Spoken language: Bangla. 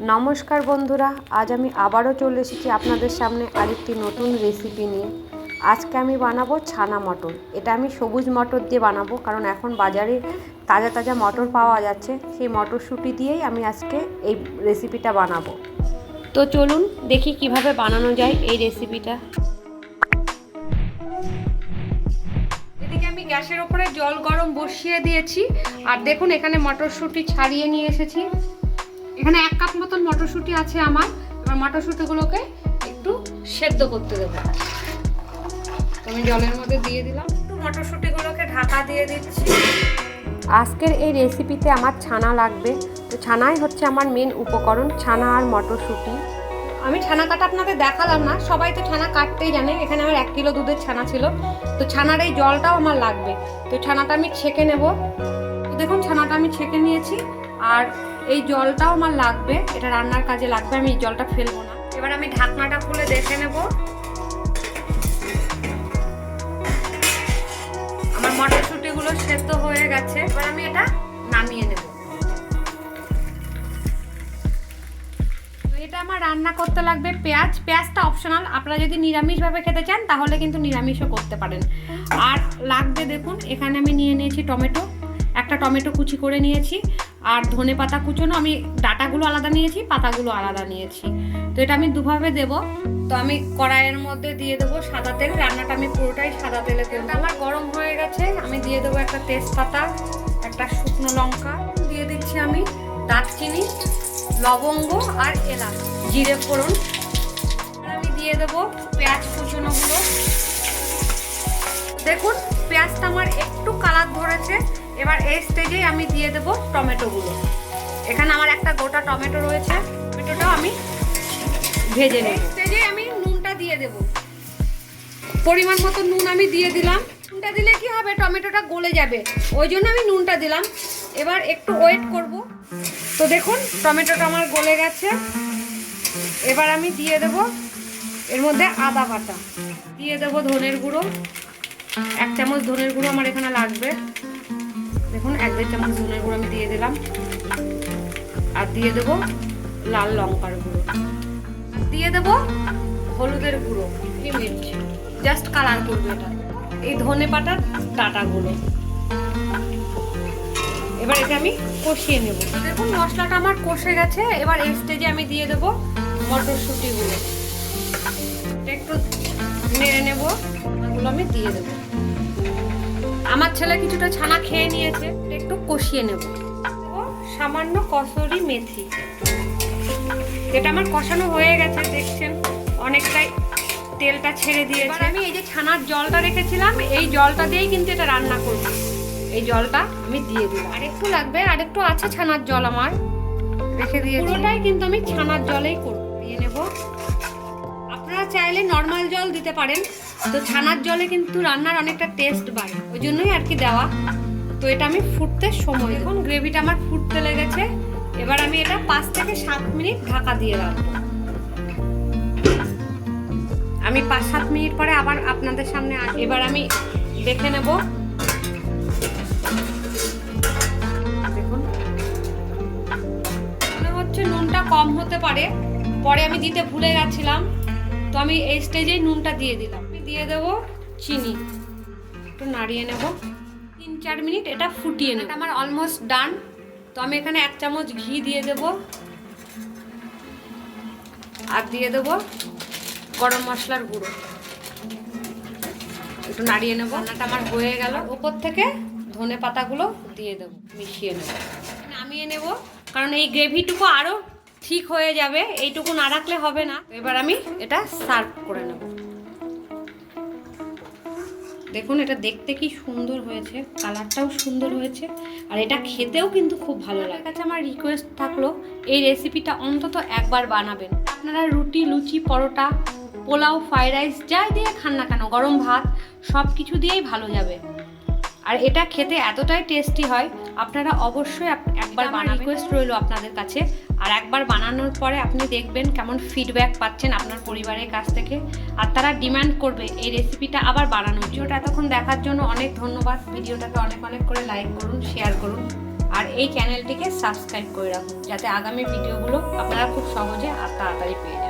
নমস্কার বন্ধুরা, আজ আমি আবারও চলে এসেছি আপনাদের সামনে আরেকটি নতুন রেসিপি নিয়ে। আজকে আমি বানাবো ছানা মটর। এটা আমি সবুজ মটর দিয়ে বানাবো, কারণ এখন বাজারে তাজা তাজা মটর পাওয়া যাচ্ছে। সেই মটরশুঁটি দিয়েই আমি আজকে এই রেসিপিটা বানাবো। তো চলুন দেখি কীভাবে বানানো যায় এই রেসিপিটা এদিকে আমি গ্যাসের ওপরে জল গরম বসিয়ে দিয়েছি। আর দেখুন, এখানে মটরশুঁটি ছাড়িয়ে নিয়ে এসেছি। এখানে এক কাপ মতন মটরশুঁটি আছে আমার। এবার মটরশুঁটিগুলোকে একটু সেদ্ধ করতে দেবো। তো আমি জলের মধ্যে দিয়ে দিলাম। একটু মটরশুঁটিগুলোকে ঢাকা দিয়ে দিচ্ছি। আজকের এই রেসিপিতে আমার ছানা লাগবে। তো ছানাই হচ্ছে আমার মেন উপকরণ ছানা আর মটরশুঁটি। আমি ছানা কাটা আপনাদের দেখালাম না। সবাই তো ছানা কাটতেই জানে। এখানে আমার এক কিলো দুধের ছানা ছিল। তো ছানার এই জলটাও আমার লাগবে। তো ছানাটা আমি ছেঁকে নেব। তো দেখুন ছানাটা আমি ছেঁকে নিয়েছি। আর এই জলটাও আমার লাগবে, এটা রান্নার কাজে লাগবে, আমি এই জলটা ফেলব না। এবার আমি ঢাকনাটা খুলে দেখে নেব। আমার মটরশুঁটিগুলো সেদ্ধ হয়ে গেছে, এবার আমি এটা নামিয়ে নেব। এটা আমার রান্না করতে লাগবে পেঁয়াজ। পেঁয়াজটা অপশনাল আপনারা যদি নিরামিষভাবে খেতে চান, তাহলে কিন্তু নিরামিষও করতে পারেন। আর লাগবে দেখুন, এখানে আমি নিয়ে নিয়েছি টমেটো। একটা টমেটো কুচি করে নিয়েছি। আর ধনে পাতা কুচোনো আমি ডাটাগুলো আলাদা নিয়েছি, পাতাগুলো আলাদা নিয়েছি। তো এটা আমি দুভাবে দেব। তো আমি কড়াইয়ের মধ্যে দিয়ে দেবো সাদা তেল, রান্নাটা আমি পুরোটাই সাদা তেলে তেলটা আমার গরম হয়ে গেছে, আমি দিয়ে দেবো একটা তেজপাতা, একটা শুকনো লঙ্কা, দিয়ে দিচ্ছি আমি দারচিনি, লবঙ্গ আর এলাচ, জিরে ফোড়ন। আমি দিয়ে দেবো পেঁয়াজ কুচোনোগুলো। দেখুন, পেঁয়াজটা আমার একটু কালার ধরেছে এবার এই স্টেজে আমি দিয়ে দেবো টমেটোগুলো। এখানে আমার একটা গোটা টমেটো রয়েছে, টমেটোটাও আমি ভেজে নেব। স্টেজে আমি নুনটা দিয়ে দেব। পরিমাণ মতো নুন আমি দিয়ে দিলাম। নুনটা দিলে কি হবে? টমেটোটা গলে যাবে। ওই জন্য আমি নুনটা দিলাম। এবার একটু ওয়েট করব। তো দেখুন, টমেটোটা আমার গলে গেছে। এবার আমি দিয়ে দেব এর মধ্যে আদা বাটা। দিয়ে দেবো ধনের গুঁড়ো। এক চামচ ধনের গুঁড়ো আমার এখানে লাগবে। দেখুন এক দেড় চামচ ধনের গুঁড়ো আমি দিয়ে দিলাম। আর দিয়ে দেব লাল লঙ্কার গুঁড়ো। দিয়ে দেব হলুদের গুঁড়ো মির্চ জাস্ট কালার করবে এটা। এই ধনে পাতার ডাটাগুলো এবার এটা আমি কষিয়ে নেব। দেখুন মশলাটা আমার কষে গেছে। এবার এই স্টেজে আমি দিয়ে দেব মটরশুঁটিগুলো একটু নেড়ে নেব। ওগুলো আমি দিয়ে দেবো। আমার ছেলে কিছুটা ছানা খেয়ে নিয়েছে একটু কষিয়ে নেব। সামান্য কসরি মেথি। এটা আমার কষানো হয়ে গেছে দেখছেন? অনেকটাই তেলটা ছেড়ে দিয়েছে। আমি এই যে ছানার জলটা রেখেছিলাম এই জলটা দিয়েই কিন্তু এটা রান্না করব। এই জলটা আমি দিয়ে দিলাম। আর একটু লাগবে আর একটু আছে ছানার জল আমার। রেখে দিয়ে পুরোটাই কিন্তু আমি ছানার জলেই করব। দিয়ে নেব। আপনারা চাইলে নর্মাল জল দিতে পারেন। তো ছানার জলে কিন্তু রান্নার অনেকটা টেস্ট বাড়ে। ওই জন্যই আর কি দেওয়া। তো এটা আমি ফুটতে সময় দেখুন গ্রেভিটা আমার ফুটতে লেগেছে। এবার আমি এটা পাঁচ থেকে সাত মিনিট ঢাকা দিয়ে রাখব। আমি পাঁচ সাত মিনিট পরে আবার আপনাদের সামনে এবার আমি দেখে নেব। দেখুন। মনে হচ্ছে নুনটা কম হতে পারে। পরে আমি দিতে ভুলে গেছিলাম। তো আমি এই স্টেজেই নুনটা দিয়ে দিলাম। আমি দিয়ে দেবো চিনি। একটু নাড়িয়ে নেব। তিন, চার মিনিট এটা ফুটিয়ে নেব। আমার অলমোস্ট ডান তো আমি এখানে এক চামচ ঘি দিয়ে দেব। আর দিয়ে দেব গরম মশলার গুঁড়ো। একটু নাড়িয়ে নেব। রান্নাটা আমার হয়ে গেল। ওপর থেকে ধনে পাতাগুলো দিয়ে দেবো। মিশিয়ে নেব। নামিয়ে নেব। কারণ এই গ্রেভিটুকু আরও ঠিক হয়ে যাবে, এইটুকু না রাখলে হবে না। এবার আমি এটা সার্ভ করে নেব। দেখুন, এটা দেখতে কি সুন্দর হয়েছে, কালারটাও সুন্দর হয়েছে, আর এটা খেতেও কিন্তু খুব ভালো লাগে। কাছে আমার রিকোয়েস্ট থাকল, এই রেসিপিটা অন্তত একবার বানাবেন। আপনারা রুটি, লুচি, পরোটা, পোলাও ফ্রাইড রাইস যাই দিয়ে খান না কেন, গরম ভাত সব কিছু দিয়েই ভালো যাবে। আর এটা খেতে এতটাই টেস্টি হয় আপনারা অবশ্যই একবার বানাবেন? রিকোয়েস্ট রইল আপনাদের কাছে? আর একবার বানানোর পরে আপনি দেখবেন কেমন ফিডব্যাক পাচ্ছেন আপনার পরিবারের কাছ থেকে। আর তারা ডিমান্ড করবে এই রেসিপিটা আবার বানানোর ভিডিওটা এতক্ষণ দেখার জন্য অনেক ধন্যবাদ। ভিডিওটাকে অনেক অনেক করে লাইক করুন শেয়ার করুন। আর এই চ্যানেলটিকে সাবস্ক্রাইব করে রাখুন যাতে আগামী ভিডিওগুলো আপনারা খুব সহজে আর তাড়াতাড়ি পেয়ে যান।